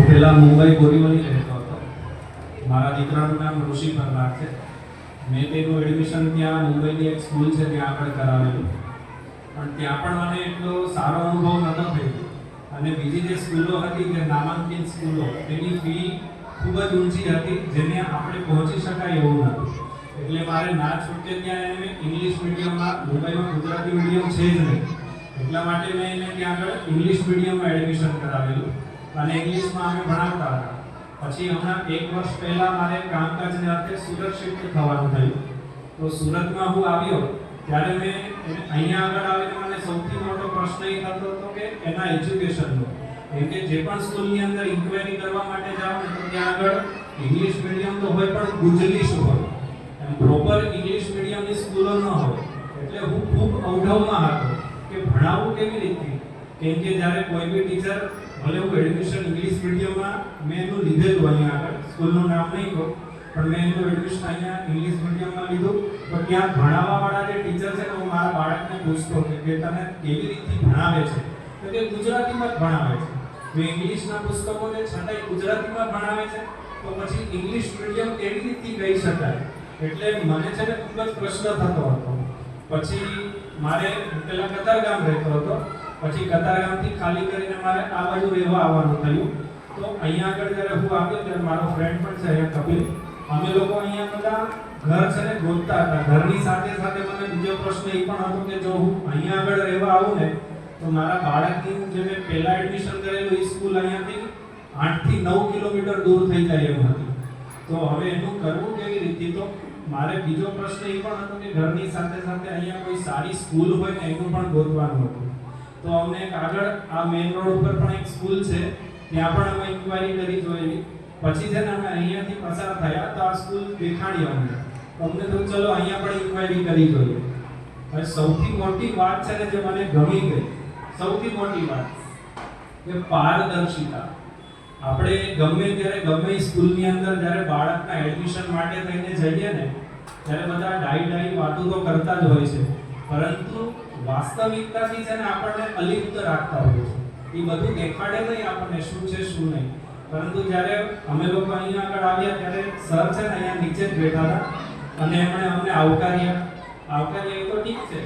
હું પહેલાં મુંબઈ બોરીવલી રહેતો હતો. મારા દીકરાનું નામ ઋષિ પરમાર છે. મેં તેનું એડમિશન ત્યાં મુંબઈની એક સ્કૂલ છે, ત્યાં આગળ કરાવેલું. પણ ત્યાં પણ મને એટલો સારો અનુભવ નહોતો થયો. અને બીજી જે સ્કૂલો હતી, જે નામાંકિત સ્કૂલો, તેની ફી ખૂબ જ ઊંચી હતી, જેને આપણે પહોંચી શકાય એવું નહોતું. એટલે મારે ના છૂટકે ત્યાં એને ઇંગ્લિશ મીડિયમમાં મુંબઈમાં ગુજરાતી મીડિયમ છે જ નહીં. એટલા માટે મેં એને ત્યાં આગળ ઇંગ્લિશ મીડિયમમાં એડમિશન કરાવેલું. અને ઇંગ્લિશમાં અમે ભણાવતા હતા. પછી હમણાં એક વર્ષ પહેલા મારે કામકાજને અર્થે સુરત શિફ્ટ થવાનું થયું. તો સુરતમાં હું આવ્યો, ત્યારે મેં અહીંયા આગળ આવીને મને સૌથી મોટો પ્રશ્ન એ થતો હતો કે એના એજ્યુકેશનનો એમ કે જે પણ સ્કૂલની અંદર ઇન્ક્વાયરી કરવા માટે જાઓ તો ત્યાં આગળ ઇંગ્લિશ મીડિયમ તો હોય પણ ગુજલીશ હોય? એમ પ્રોપર ઇંગ્લિશ મીડિયમની સ્કૂલો ન હોય. એટલે હું ખૂબ અવઢવમાં હતો કે ભણાવવું કેવી રીતે? કેમ કે જ્યારે કોઈ બી ટીચર ભલે હું એડમિશન ઇંગ્લિશ મીડિયમમાં મેં એનું લીધેલું અહીંયા આગળ. સ્કૂલનું નામ નહીં કહું, પણ મેં એનું એડમિશન અહીંયા ઇંગ્લિશ મીડિયમમાં લીધું. તો ત્યાં ભણાવવાવાળા જે ટીચર છે હું મારા બાળકને પૂછતો કે તમે કેવી રીતે ભણાવે છે? તો કે ગુજરાતીમાં જ ભણાવે છે. જો ઇંગ્લિશના પુસ્તકો છે છતાંય ગુજરાતીમાં ભણાવે છે. તો પછી ઇંગ્લિશ મીડિયમ કેવી રીતે કહી શકાય? એટલે મને છે ને ખૂબ જ પ્રશ્ન થતો હતો. પછી મારે પેલા કતારગામ રહેતો હતો. પછી કતારગામથી ખાલી કરીને મારે આ બાજુ રહેવા આવવાનું થયું. તો અહીંયા આગળ જ્યારે હું આવ્યો ત્યારે મારો ફ્રેન્ડ પણ છે અહીંયા કપિલ. અમે લોકો અહીંયા બધા ઘર છે ને ગોતતા હતા. ઘરની સાથે સાથે મને બીજો પ્રશ્ન એ પણ હતો કે જો હું અહીંયા આગળ રહેવા આવું ને, તો મારા બાળકની જે મેં પહેલાં એડમિશન કરેલું એ સ્કૂલ અહીંયાથી આઠથી નવ કિલોમીટર દૂર થઈ જાય એમ હતું. તો હવે એનું કરવું કેવી રીતે? તો મારે બીજો પ્રશ્ન એ પણ હતો કે ઘરની સાથે સાથે અહીંયા કોઈ સારી સ્કૂલ હોય ને એનું પણ ગોતવાનું હતું. તો અમને આગળ આ મેઇન રોડ ઉપર પણ એક સ્કૂલ છે. ત્યાં પણ અમે ઇન્ક્વાયરી કરી જોયેલી. પછી છે ને અમે અહીંયાથી પસાર થયા તો આ સ્કૂલ દેખાડી અમને. અમને તો ચલો અહીંયા પણ ઇન્ક્વાયરી કરી જોઈએ. હવે સૌથી મોટી વાત છે ને જે મને ગમી ગઈ, સૌથી મોટી વાત કે પારદર્શિતા. આપણે ગમે ત્યારે ગમે સ્કૂલની અંદર જ્યારે બાળકના એડમિશન માટે થઈને જઈએ ને, ત્યારે બધા ડાઈ ડાઈ વાતો તો કરતા જ હોય છે. પરંતુ વાસ્તવિકતાથી છે ને આપણને અલિપ્ત રાખતા હોય છે એ બધું દેખાડે નહીં આપણને શું છે, શું નહીં. પરંતુ જ્યારે અમે લોકો અહીંયા આગળ આવ્યા ત્યારે સર છે ને અહીંયા નીચે જ બેઠા હતા અને એમણે અમને આવકાર્યા. આવકાર્યા તો ઠીક છે,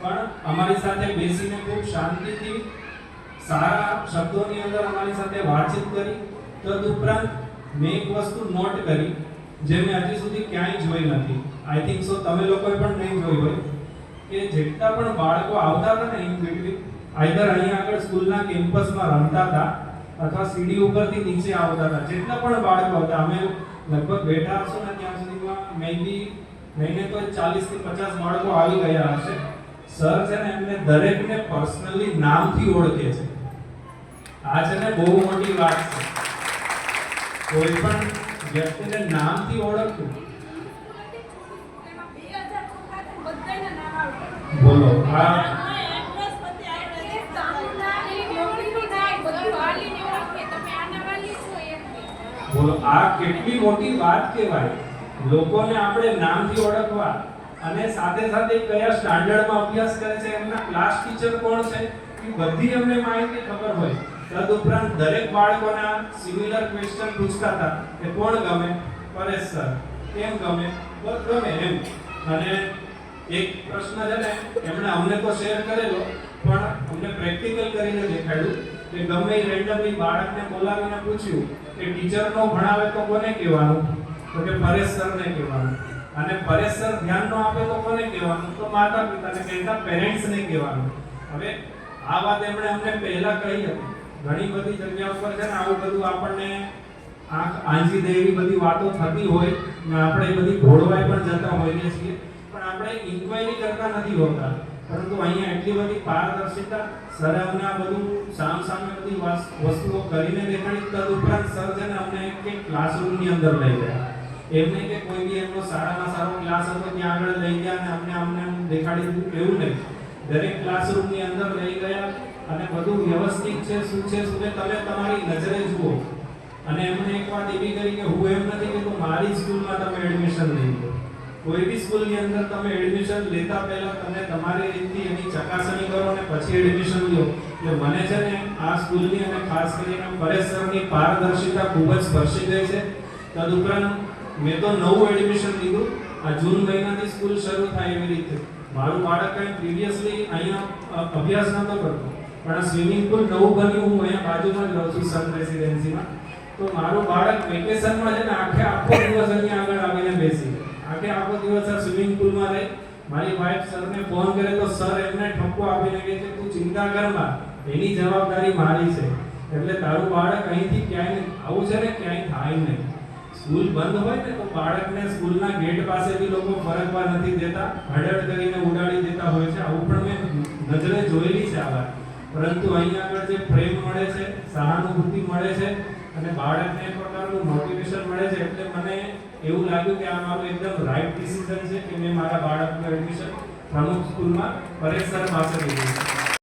પણ અમારી સાથે બેસીને ખૂબ શાંતિથી સારા શબ્દોની અંદર અમારી સાથે વાતચીત કરી. તદુપરાંત મેં એક વસ્તુ નોટ કરી, જે મેં હજી સુધી ક્યાંય જોઈ નથી. આઈ થિંક સો તમે લોકોએ પણ નહીં જોઈ હોય. કે જેટલા પણ બાળકો આવતા હતા ને આઈધર અહીંયા આગળ સ્કૂલના કેમ્પસમાં રમતા હતા અથવા સીડી ઉપરથી નીચે આવતા હતા. જેટલા પણ બાળકો હતા, અમે લગભગ બેઠા હશો ને ત્યાં સુધીમાં મેબી લઈને તો ચાલીસથી પચાસ બાળકો આવી ગયા હશે. સર છે ને એમને દરેકને પર્સનલી નામથી ઓળખે છે. આ છે ને બહુ મોટી વાત છે. કોઈ પણ વ્યક્તિને નામથી ઓળખવું આ બોલો, આ કેટલી મોટી વાત કહેવાય. લોકોને આપણે નામથી ઓળખવા અને સાથે સાથે કયા સ્ટાન્ડર્ડમાં અભ્યાસ કરે છે, એમના ક્લાસ ટીચર કોણ છે, એ બધી એમને માહિતી ખબર હોય. તદુપરાંત દરેક બાળકોના સિમિલર ક્વેશ્ચન પૂછતા હતા કે કોણ ગમે? પરેશ સર કેમ ગમે? બસ ગમે એમ. અને એક પ્રશ્ન છે ને, એમણે અમને તો શેર કરેલો, પણ અમને પ્રેક્ટિકલ કરીને દેખાડ્યું કે ગમે રેન્ડમલી બાળકને બોલાવીને પૂછ્યું કે ટીચર નો ભણાવે તો કોને કહેવાનું? તો કે પરેશ સરને કહેવાનું. અને પરેશ સર ધ્યાન ન આપે તો કોને કહેવાનું? તો માતા પિતાને કહેતા પેરેન્ટ્સ ને કહેવાનું. હવે આ વાત એમણે અમને પહેલા કહી હતી. ઘણી બધી જગ્યા ઉપર છે ને આવું બધું આપણને આંખ આંજી દે એવી બધી વાતો થતી હોય ને આપણે એ બધી ભોળવાઈ પણ જતા હોઈએ છીએ. આપણે ઇન્ક્વાયરી કરતા નથી હોતા. પરંતુ અહીંયા એટલી બધી પારદર્શિતા સર અમને આ બધું સામ સામે બધી વસ્તુઓ કરીને દેખાડી તદુપરાંત સર છે અમને એક ક્લાસરૂમની અંદર લઈ ગયા. એમને કે કોઈ બી એમનો સારામાં સારો ક્લાસ હતો ત્યાં આગળ લઈ ગયા અને અમને અમને દેખાડી દીધું એવું નહીં. દરેક ક્લાસરૂમની અંદર લઈ ગયા અને બધું વ્યવસ્થિત છે, શું છે, શું તમે તમારી નજરે જુઓ. અને એમને એક વાત એવી કરી કે હું એમ નથી કે મારી સ્કૂલમાં તમે એડમિશન લઈ લો. કોઈ બી સ્કૂલની અંદર તમે એડમિશન લેતા પહેલા તમે તમારી રીતથી એની ચકાસણી કરો અને પછી એડમિશન લો. એટલે મને છે ને આ સ્કૂલની અને ખાસ કરીને પરેશ સરની પારદર્શિતા ખૂબ જ સ્પર્શી ગઈ છે. તદુપરાંત મેં તો નવું એડમિશન લીધું. આ જૂન મહિનાથી સ્કૂલ શરૂ થાય એવી રીતે. મારું બાળક કંઈ પ્રીવિયસલી અહીંયા અભ્યાસ નહોતો કરતો. પણ આ સ્વિમિંગ પુલ નવું બન્યું હું અહીંયા બાજુમાં જ રહું છું સન રેસિડેન્સીમાં તો મારું બાળક વેકેશનમાં છે ને આખે આખો દિવસ અહીંયા આગળ આવીને બેસી. આખે આખો દિવસ આ સ્વિમિંગ પુલમાં રહે. મારી વાઈફ સરને ફોન કરે તો સર એમને ઠપકો આપીને કહે છે તું ચિંતા કરમાં, એની જવાબદારી મારી છે. એટલે તારું બાળક અહીંથી ક્યાંય આવું છે ને ક્યાંય થાય નહીં. સ્કૂલ બંધ હોય ને તો બાળકને સ્કૂલના ગેટ પાસે બી લોકો ફરકવા નથી દેતા. હડડ કરીને ઉડાડી દેતા હોય છે. આવું પણ મેં નજરે જોયેલી છે આ વાત. પરંતુ અહીંયા આગળ જે પ્રેમ મળે છે, સહાનુભૂતિ મળે છે અને બાળકને એક પ્રકારનું મોટિવેશન મળે છે, એટલે મને એવું લાગ્યું કે આ મારું એકદમ રાઈટ ડિસિઝન છે કે મેં મારા બાળકનું એડમિશન પ્રમુખ સ્કૂલમાં પરેશ સર પાસે લીધું છે.